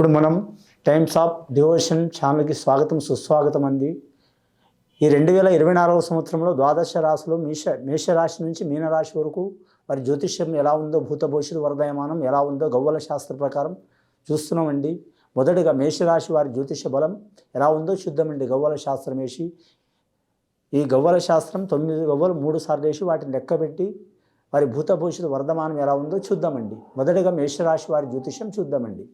ఇప్పుడు మనం times of devotion ఛానల్కి స్వాగతం సుస్వాగతం అంది. ఈ రెండు వేల ఇరవై నాలుగవ సంవత్సరంలో ద్వాదశ రాశులు మేష మేషరాశి నుంచి మీనరాశి వరకు వారి జ్యోతిష్యం ఎలా ఉందో భూత వరదయమానం ఎలా ఉందో గవ్వల శాస్త్ర ప్రకారం చూస్తున్నామండి. మొదటగా మేషరాశి వారి జ్యోతిష బలం ఎలా ఉందో చూద్దామండి. గవ్వల శాస్త్రం వేసి ఈ గవ్వల శాస్త్రం తొమ్మిది గవ్వలు మూడు సార్లు వేసి వాటిని లెక్కబెట్టి వారి భూత భవిష్యత్తు వర్ధమానం ఎలా ఉందో చూద్దామండి. మొదటగా మేషరాశి వారి జ్యోతిష్యం చూద్దామండి.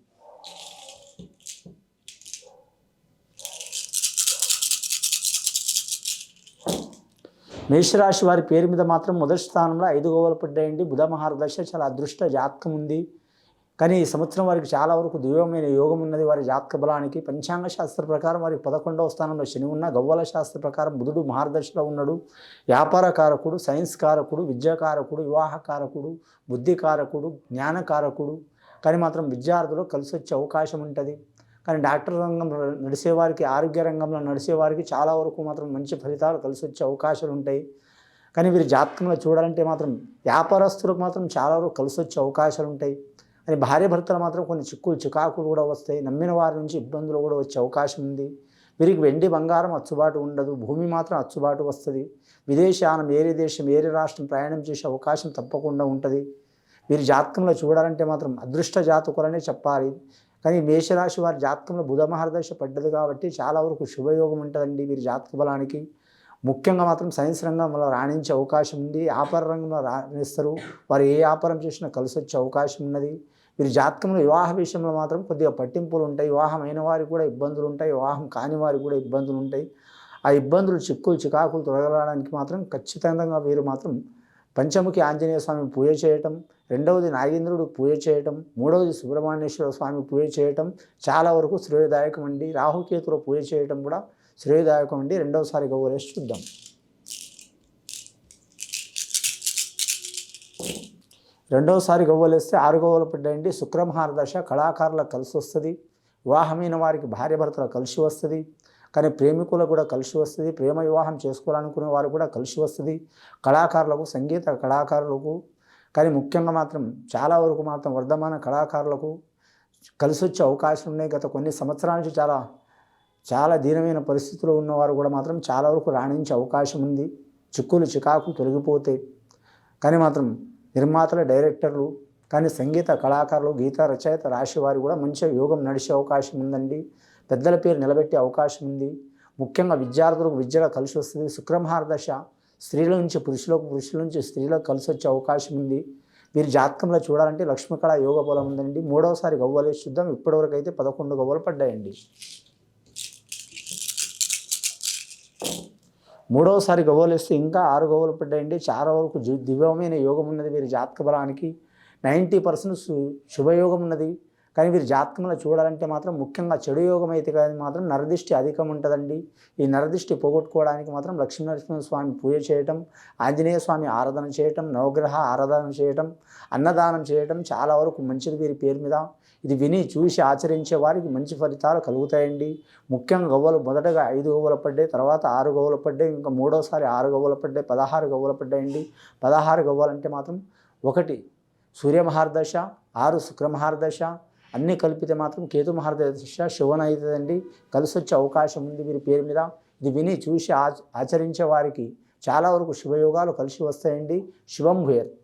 మేషరాశి వారి పేరు మీద మాత్రం మొదటి స్థానంలో ఐదు గోవలు పడ్డాయండి. బుధ మహారదశ చాలా అదృష్ట జాతకం ఉంది. కానీ ఈ సంవత్సరం వారికి చాలా వరకు దివ్యమైన యోగం ఉన్నది. వారి జాతక బలానికి పంచాంగ శాస్త్ర ప్రకారం వారికి పదకొండవ స్థానంలో శని ఉన్న గవ్వల శాస్త్ర ప్రకారం బుధుడు మహారదశలో ఉన్నాడు. వ్యాపార కారకుడు సైన్స్ కారకుడు విద్యాకారకుడు వివాహకారకుడు బుద్ధికారకుడు జ్ఞానకారకుడు కానీ మాత్రం విద్యార్థులు కలిసి వచ్చే అవకాశం ఉంటుంది. కానీ డాక్టర్ రంగంలో నడిచేవారికి ఆరోగ్య రంగంలో నడిచేవారికి చాలా వరకు మాత్రం మంచి ఫలితాలు కలిసి వచ్చే అవకాశాలు ఉంటాయి. కానీ వీరి జాతకంలో చూడాలంటే మాత్రం వ్యాపారస్తులకు మాత్రం చాలా వరకు కలిసి వచ్చే అవకాశాలు ఉంటాయి. కానీ భార్య భర్తలు మాత్రం కొన్ని చిక్కులు చికాకులు కూడా వస్తాయి. నమ్మిన వారి నుంచి ఇబ్బందులు కూడా వచ్చే అవకాశం ఉంది. వీరికి వెండి బంగారం అచ్చుబాటు ఉండదు. భూమి మాత్రం అచ్చుబాటు వస్తుంది. విదేశానం వేరే దేశం వేరే రాష్ట్రం ప్రయాణం చేసే అవకాశం తప్పకుండా ఉంటుంది. వీరి జాతకంలో చూడాలంటే మాత్రం అదృష్ట జాతకులనే చెప్పాలి. కానీ మేషరాశి వారి జాతకంలో బుధ మహర్దశ పడ్డది కాబట్టి చాలా వరకు శుభయోగం ఉంటుందండి వీరి జాతక బలానికి. ముఖ్యంగా మాత్రం సైన్స్ రంగంలో రాణించే అవకాశం ఉంది. వ్యాపార రంగంలో రాణిస్తారు. వారు ఏ వ్యాపారం చేసినా కలిసి వచ్చే అవకాశం ఉన్నది. వీరి జాతకంలో వివాహ విషయంలో మాత్రం కొద్దిగా పట్టింపులు ఉంటాయి. వివాహం అయిన వారికి కూడా ఇబ్బందులు ఉంటాయి. వివాహం కాని వారికి కూడా ఇబ్బందులు ఉంటాయి. ఆ ఇబ్బందులు చిక్కులు చికాకులు తొలగడానికి మాత్రం ఖచ్చితంగా వీరు మాత్రం పంచముఖి ఆంజనేయ స్వామి పూజ చేయటం రెండవది నాగేంద్రుడు పూజ చేయటం మూడవది సుబ్రహ్మణ్యేశ్వర స్వామి పూజ చేయటం చాలా వరకు శ్రేయదాయకం అండి. రాహుకేతుల పూజ చేయటం కూడా శ్రేయదాయకం అండి. రెండవసారి గౌరేసి చూద్దాం. రెండవసారి గవ్వలేస్తే ఆరు గవ్వలు పడ్డాయండి. శుక్రమహారదశ కళాకారులకు కలిసి వస్తుంది. వివాహమైన వారికి భార్యభర్తలు కలిసి వస్తుంది. కానీ ప్రేమికులకు కూడా కలిసి వస్తుంది ప్రేమ వివాహం చేసుకోవాలనుకునే వారు కూడా కలిసి వస్తుంది. కళాకారులకు సంగీత కళాకారులకు కానీ ముఖ్యంగా మాత్రం చాలా వరకు మాత్రం వర్ధమాన కళాకారులకు కలిసి వచ్చే అవకాశం ఉన్నాయి. గత కొన్ని సంవత్సరాల నుంచి చాలా చాలా దీనమైన పరిస్థితుల్లో ఉన్నవారు కూడా మాత్రం చాలా వరకు రాణించే అవకాశం ఉంది. చిక్కులు చికాకు తొలగిపోతాయి కానీ మాత్రం నిర్మాతల డైరెక్టర్లు కానీ సంగీత కళాకారులు గీత రచయిత రాశి వారు కూడా మంచిగా యోగం నడిచే అవకాశం ఉందండి. పెద్దల పేరు నిలబెట్టే అవకాశం ఉంది. ముఖ్యంగా విద్యార్థులకు విద్యగా కలిసి వస్తుంది. శుక్రమహారదశ స్త్రీల నుంచి పురుషులకు పురుషుల నుంచి స్త్రీలకు కలిసి వచ్చే అవకాశం ఉంది. మీరు జాతకంలో చూడాలంటే లక్ష్మీకళ యోగ బలం ఉందండి. మూడవసారి గవ్వలు వేసి చూద్దాం. ఇప్పటివరకు అయితే పదకొండు గవ్వలు పడ్డాయండి. మూడవసారి గవ్వలు వేస్తే ఇంకా ఆరు గవ్వలు పడ్డాయండి. చాలా వరకు దివ్యమైన యోగం ఉన్నది. వీరి జాతక బలానికి నైంటీ పర్సెంట్ శుభయోగం ఉన్నది. కానీ వీరి జాతకంలో చూడాలంటే మాత్రం ముఖ్యంగా చెడు యోగం అయితే కానీ మాత్రం నరదిష్టి అధికం ఉంటుందండి. ఈ నరదిష్టి పోగొట్టుకోవడానికి మాత్రం లక్ష్మీనరసింహ స్వామి పూజ చేయటం ఆంజనేయ స్వామి ఆరాధన చేయటం నవగ్రహ ఆరాధన చేయటం అన్నదానం చేయటం చాలా వరకు మంచిది వీరి పేరు మీద. ఇది విని చూసి ఆచరించే వారికి మంచి ఫలితాలు కలుగుతాయండి. ముఖ్యంగా గవ్వలు మొదటగా ఐదు గవ్వలు పడ్డాయి తర్వాత ఆరు గవ్వలు పడ్డాయి ఇంకా మూడోసారి ఆరు గవ్వలు పడ్డాయి పదహారు గవ్వలు పడ్డాయండి. పదహారు గవ్వలు అంటే మాత్రం ఒకటి సూర్యమహార్దశ ఆరు శుక్రమహార్దశ అన్నీ కలిపితే మాత్రం కేతు మహారదశ శివన అవుతుందండి కలిసి వచ్చే అవకాశం ఉంది వీరి పేరు మీద. ఇది విని చూసి ఆచరించే వారికి చాలా వరకు శుభయోగాలు కలిసి వస్తాయండి. శివం భూయర్